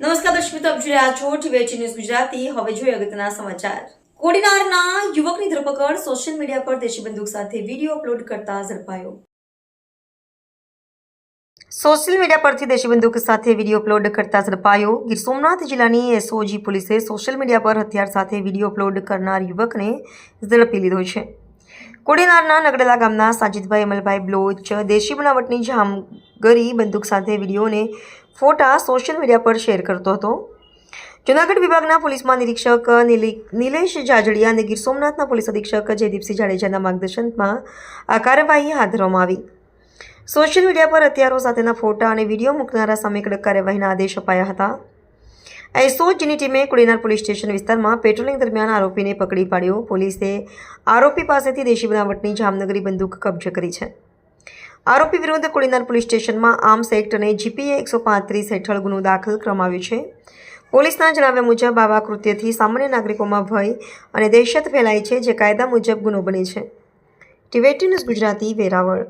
નમસ્કાર દર્શક મિત્રો, આપ જોઈ રહ્યા છો ટીવી ન્યૂઝ ગુજરાતી. હવે જોઈએ અગત્યના સમાચાર. કોડીનારના યુવકની ધરપકડ સોશિયલ મીડિયા પર દેશી બંદૂક સાથે વીડિયો અપલોડ કરતા ઝડપાયો. સોશિયલ મીડિયા પરથી દેશી બંદૂક સાથે વીડિયો અપલોડ કરતા ઝડપાયો. ગીર સોમનાથ જિલ્લાની એસઓજી પોલીસે સોશિયલ મીડિયા પર હથિયાર સાથે વીડિયો અપલોડ કરનાર યુવકને ઝડપી લીધો છે. કોડીનારના નગડેલા ગામના સાજિદભાઈ, અમલભાઈ બ્લોચ, દેશી બનાવટની જામગરી બંદૂક સાથે વિડીયોને ફોટા સોશિયલ મીડિયા પર શેર કરતો હતો. જૂનાગઢ વિભાગના પોલીસ મહાનિરીક્ષક નિલી- નિલેશ જાજડિયા અને ગીર સોમનાથના પોલીસ અધિક્ષક જયદીપસિંહ જાડેજાના માર્ગદર્શનમાં આ કાર્યવાહી હાથ ધરવામાં આવી. સોશિયલ મીડિયા પર હથિયારો સાથેના ફોટા અને વીડિયો મૂકનારા સામે કડક કાર્યવાહીના આદેશ અપાયા હતા. એસઓજીની ટીમે કુડીનાર પોલીસ સ્ટેશન વિસ્તારમાં પેટ્રોલિંગ દરમિયાન આરોપીને પકડી પાડ્યો. પોલીસે આરોપી પાસેથી દેશી બનાવટની જામનગરી બંદૂક કબજે કરી છે. આરોપી વિરુદ્ધ કુડીનાર પોલીસ સ્ટેશનમાં આર્મ્સ એક્ટ અને જીપીએ એકસો પાંત્રીસ હેઠળ ગુનો દાખલ કરવામાં છે. પોલીસના જણાવ્યા મુજબ આવા કૃત્યથી સામાન્ય નાગરિકોમાં ભય અને દહેશત ફેલાય છે, જે કાયદા મુજબ ગુનો બને છે. ટીવેટી ન્યૂઝ ગુજરાતી, વેરાવળ.